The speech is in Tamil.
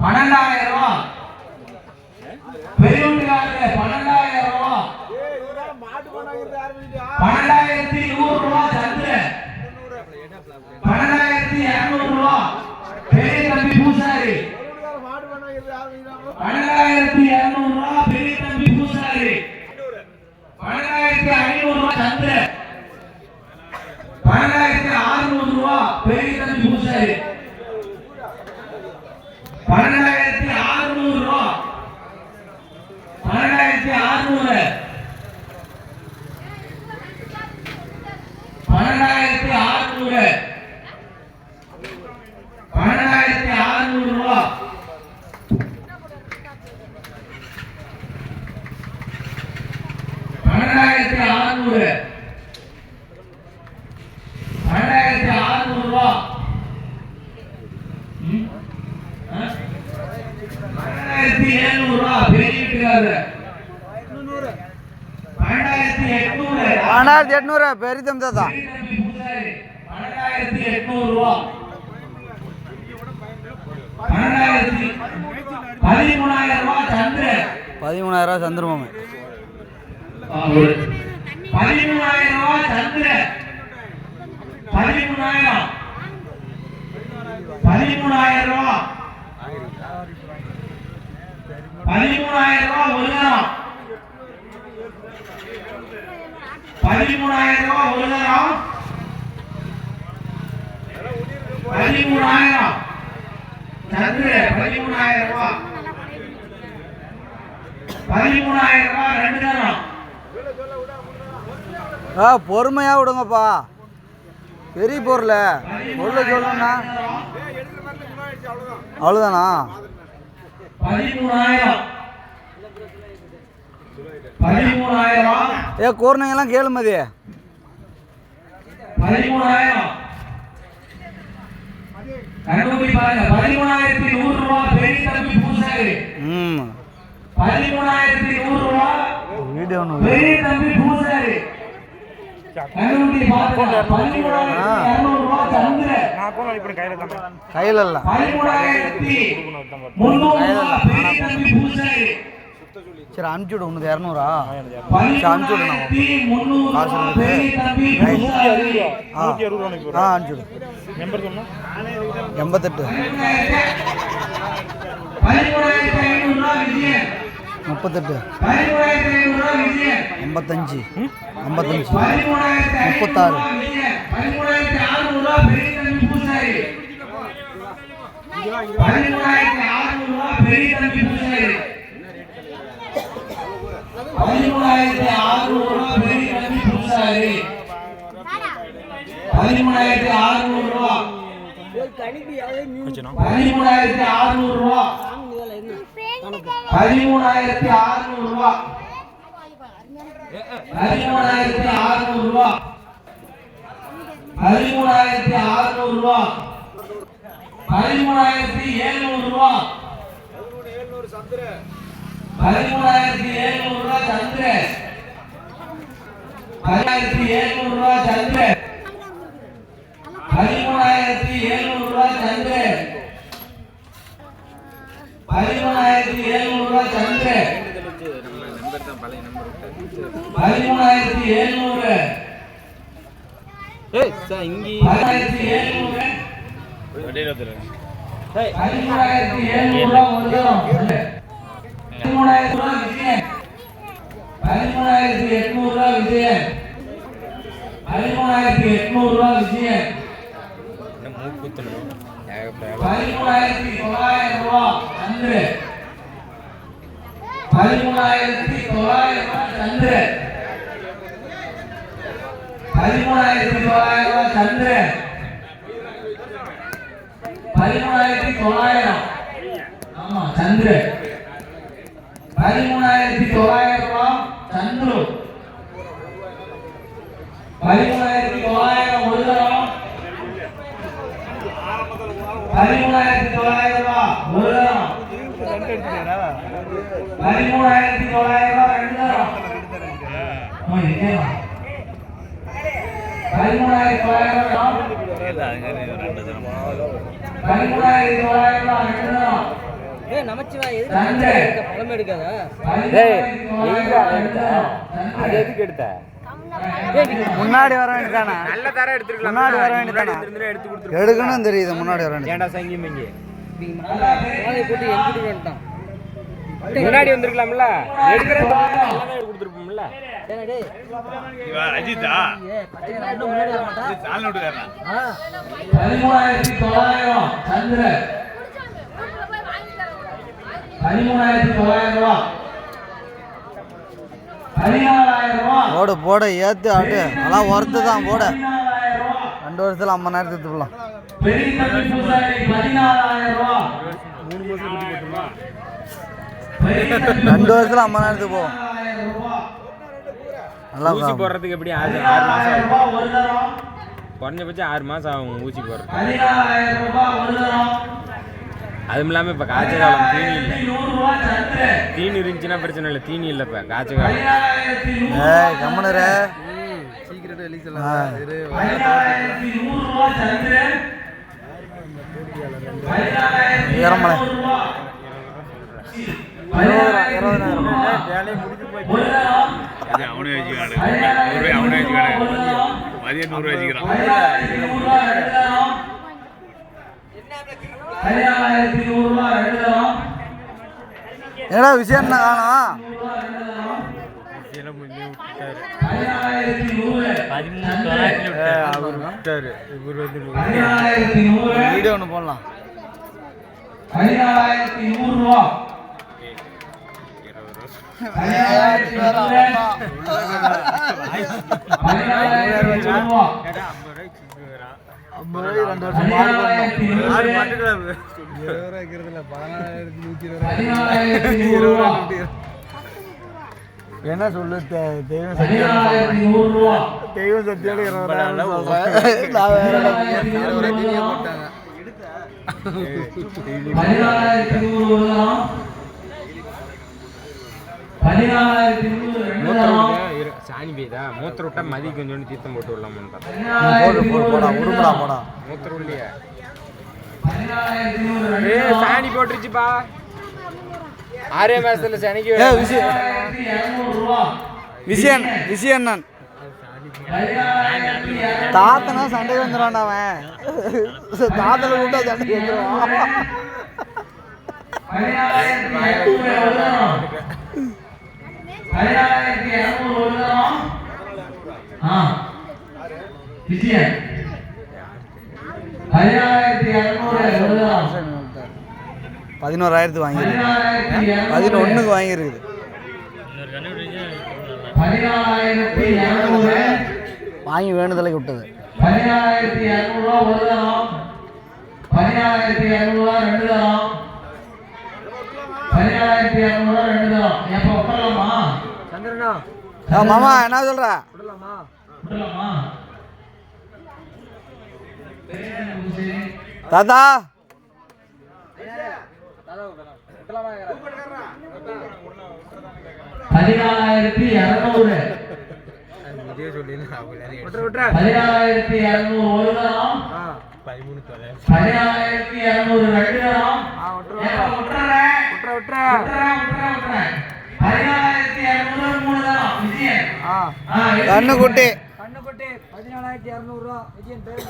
பன்னெண்டாயிரம் ரூபா பெரிய பன்னெண்டாயிரம் ரூபா பன்னெண்டாயிரத்தி நூறு ரூபா சந்திர பன்னெண்டாயிரத்தி இருநூறு ரூபா பெரிய தம்பி பூசாரி பன்னெண்டாயிரத்தி இருநூறு ரூபா பெரிய தம்பி பூசாரி பன்னெண்டாயிரத்தி ஐநூறு ரூபா சந்திர பன்னெண்டாயிரத்தி அறுநூறு ரூபா பெரிய தம்பி பூசாரி. பன்னெண்டாயிரத்தி அறுநூறு ரூபா. பன்னெண்டாயிரத்தி அறுநூறு. பன்னெண்டாயிரத்தி அறுநூறு. பன்னெண்டாயிரத்தி அறுநூறு ரூபா. பன்னெண்டாயிரத்தி அறுநூறு பன்னெண்டாயிரத்தி அறுநூறு ரூபா ம்? ஆ? பன்னெண்டாயிரத்தி எழுநூறு ரூபா பெரிய வீட்டுக்காரரு பன்னெண்டாயிரத்தி எட்நூறு பெரிதம் தான் பன்னெண்டாயிரத்தி எட்நூறு ரூபா பன்னெண்டாயிரத்தி பதிமூணாயிரம் ரூபா பதிமூணாயிரம் ரூபா. சந்திரமாமி பதிமூணாயிரம் ரூபாய் சந்திர பதிமூணாயிரம் பதிமூணாயிரம் ரூபாய் பதிமூணாயிரம் ரூபாய் ஒரு நேரம் பதிமூணாயிரம் ரூபாய் ஒரு நேரம் பதிமூணாயிரம். சந்திரன் பதிமூணாயிரம் ரூபாய் பதிமூணாயிரம் ரூபாய் ரெண்டு நேரம் ஆ பொறுமையாக விடுங்கப்பா. பெரிய பொருள். பொருளை சொல்லணும்னா. அவ்வளோதானா பதிமூணாயிரம். பதிமூணாயிரம். ஏ கூர்ணங்கெல்லாம் கேளு மதி. பதிமூணாயிரம். பதிமூணாயிரத்தி நூறு ரூபாய் பெரிய தம்பி பூசாரி ம். பதிமூணாயிரத்தி நூறு ரூபாய் வீடியோ ஒன்று பெரிய தம்பி பூசாரி கண்டுபிடி பாருங்க பதிமூணாயிரத்தி இருநூறு ரூபாய் சந்திரன் கையில் இல்லை பதிமூணாயிரத்தி முன்னூறு ரூபாய் பெரிய தம்பி பூசாரி சரி அனுப்பிச்சி விடு உனக்கு இரநூறா ஆ ஆ அனுப்பிச்சி விடு எண்பத்தெட்டு பதிமூணாயிரத்தி ஐநூறு ரூபாய் விஜயன் முப்பத்தெட்டு ஐம்பத்தஞ்சு ஐம்பத்தஞ்சு முப்பத்தாறு. பதிமூணாயிரத்தி ரூபாய் பெரிய தம்பி பூசாரி பதிமூணாயிரத்தி அறுநூறு ரூபாய் பெரிய தம்பி பூசாரி பதிமூணாயிரத்தி அறுநூறு ரூபாய் பதிமூணாயிரத்தி அறுநூறு ரூபாய் பதிமூணாயிரத்தி அறுநூறு பதிமூணாயிரத்தி பதிமூணாயிரத்தி பதிமூணாயிரத்தி எழுநூறு பதிமூணாயிரத்தி எழுநூறு ரூபாய் சந்திரன் பதினாயிரத்தி எழுநூறு ரூபாய் சந்திரன் பதிமூணாயிரத்தி எழுநூறு ரூபாய் சந்திரன் பதிமூணாயிரத்தி எழுநூறு ரூபாய் சந்திரன் பதிமூணாயிரத்தி எழுநூறு பதினாயிரத்தி எழுநூறு பதிமூணாயிரத்தி எழுநூறு ரூபாய் பதிமூணாயிரம் ரூபாய் விஜயன் பதிமூணாயிரத்தி எட்நூறு ரூபாய் விஜயன் பதிமூணாயிரத்தி எட்நூறு ரூபாய் விஜயன் பதிமூணாயிரத்தி தொள்ளாயிரம். ரூபாய் சந்திர பதிமூணாயிரத்தி தொள்ளாயிரம் ரூபாய் சந்திர பதிமூணாயிரத்தி தொள்ளாயிரம் ரூபாய் சந்திர பதிமூணாயிரத்தி தொள்ளாயிரம் ஆமா சந்திர பதிமூணாயிரத்தி தொள்ளாயிரம் ரூபாய் சந்துரு. பதிமூணாயிரத்தி தொள்ளாயிரம் ஒரு தரம் பதிமூணாயிரத்தி தொள்ளாயிரம் ரூபாய் ஒரு தரம் பதிமூணாயிரத்தி தொள்ளாயிரம் ரூபாய் ரெண்டு தரம். பதிமூணாயிரத்தி தொள்ளாயிரம் ரூபாய் பதிமூணாயிரத்தி தொள்ளாயிரம் ரூபா ரெண்டு தரம். அது எதுக்கு எடுத்த? முன்னாடி வர வேண்டியதானே நல்ல தரம் எடுத்துருக்கலாம். முன்னாடி வர வேண்டியதானே எடுத்து கொடுத்துரு எடுக்கணும் தெரியுது முன்னாடி வர வேண்டியது. ஏன்டா சங்கி மங்கி போட்டு எங்கிட்டு முன்னாடி வந்திருக்கலாம்ல? எடுக்கிற நல்லதா கொடுத்துருப்போம்ல. அஜித்தா ஏய் பச்சை இன்னும் முன்னாடி வர மாட்டான் ஆ. பதிமூணாயிரத்தி தொள்ளாயிரம் சந்திரன். பதிமூணாயிரத்தி தொள்ளாயிரம் ரூபா. பதினாலாயிரம் ரூபா. போடு போட ஏத்து ஆட்டு. அதெல்லாம் ஒர்த்து தான் போட. ரெண்டு வருஷத்துல ஐம்பதாயிரத்து எடுத்துக்கலாம். பெரிய தம்பி பூசாரி பதினாலாயிரம் ரூபா. பெரிய தம்பி ரெண்டு வருஷத்துல ஐம்பதாயிரத்துக்கு போகும் பதினாலாயிரம் ரூபா நல்லா ஊசி போடுறதுக்கு எப்படி ஆறு ஆறு மாசம் ஆகும்? குறைஞ்சபட்சம் ஆறு மாசம் ஆகும் ஊசி போடுறது பதினாலாயிரம் ரூபா ஒரு தரம் அதுவும் இல்லாம இப்ப காய்ச்ச காலம் தீனி இல்ல. தீனி இருந்துச்சுன்னா பிரச்சனை இல்லை தீனி இல்ல இப்ப காய்ச்ச காலம் கம்மனரு ஒரு தரம் அது அவனே வச்சுக்கானு. அவனே வச்சுக்கானு. மதியம் நூறு வச்சுக்கிறான் பதினாலாயிரத்தி நூறு ரூபா ரெண்டு தரம் பதினாலாயிரத்தி நூறு ரூபா ரெண்டு தரம் என்னடா விஷயம் என்ன நூறு வீடியோ ஒன்று போடலாம். பதினாலாயிரத்தி நூறு ரூபா. பதினாலாயிரத்தி நூறு என்ன சொல்லு தெய்வம் சத்தியம் தெய்வம் சத்தியோட இருபதாயிரம் சொல்றேன் நான் வேற பதினாலாயிரத்தி நூறு ரூபா பதினாலாயிரத்தி நூறு ஒரு தரம் பதினாலாயிரத்தி நூறு ரெண்டு மூத்திரம் தரம் விட்டா இரு- சாணி பெய்தா மூத்திர விட்டா மதி கொஞ்சோண்டு தீர்த்தம் போட்டு விடலாமான்னு போடு போடு போடா உடுமுடா போடா சாணி போட்டுருச்சுப்பா ஆறே மாசத்துல சனிக்கு விஷயம் விஷயம் விஷயம் நான் தாத்தனா சண்டைக்கு வந்துடுவான்டா அவன் தாத்தனை கூப்பிட்டா சண்டைக்கு வந்துடுவான் பதினாலாயிரத்தி இருநூறு ஒரு தரம் பதினாலாயிரத்தி இருநூறு ஒரு தரம் ஆ விஜயன் பதினாலாயிரத்தி இருநூறு. ஒரு தரம் பதினோராயிரத்துக்கு வாங்கியிருக்கு. பதினொன்றுக்கு வாங்கியிருக்குது பதினாலாயிரத்தி இருநூறு. வாங்கி வேணுதலைக்கு விட்டது. பதினாலாயிரத்தி இரநூறுவா ஒரு தரம் பதினாலாயிரத்தி இரநூறுவா ரெண்டு தரம் பதினாலாயிரத்தி இரநூறுவா ரெண்டு தரம் எப்போ விடலாமா சந்திரனா ஆ, மாமா என்ன சொல்ற? தாத்தா. பதினாலாயிரத்தி இரநூறு. விட்டுற விட்டுற பதினாலாயிரத்தி இரநூறு ஒரு தரம் ஆ பதினாலாயிரத்தி இரநூறு ரெண்டு தரம் விட்டுற எப்போ விட்டுறேன் விட்டுற விட்டுற விட்டுறேன் விட்டுறேன் விட்டுறேன் பதினாலாயிரத்தி இரநூறு மூணு தரம் விஜயன் ஆ கண்ணு குட்டி பதினாலாயிரத்தி இரநூறுவா விஜயன் பேர்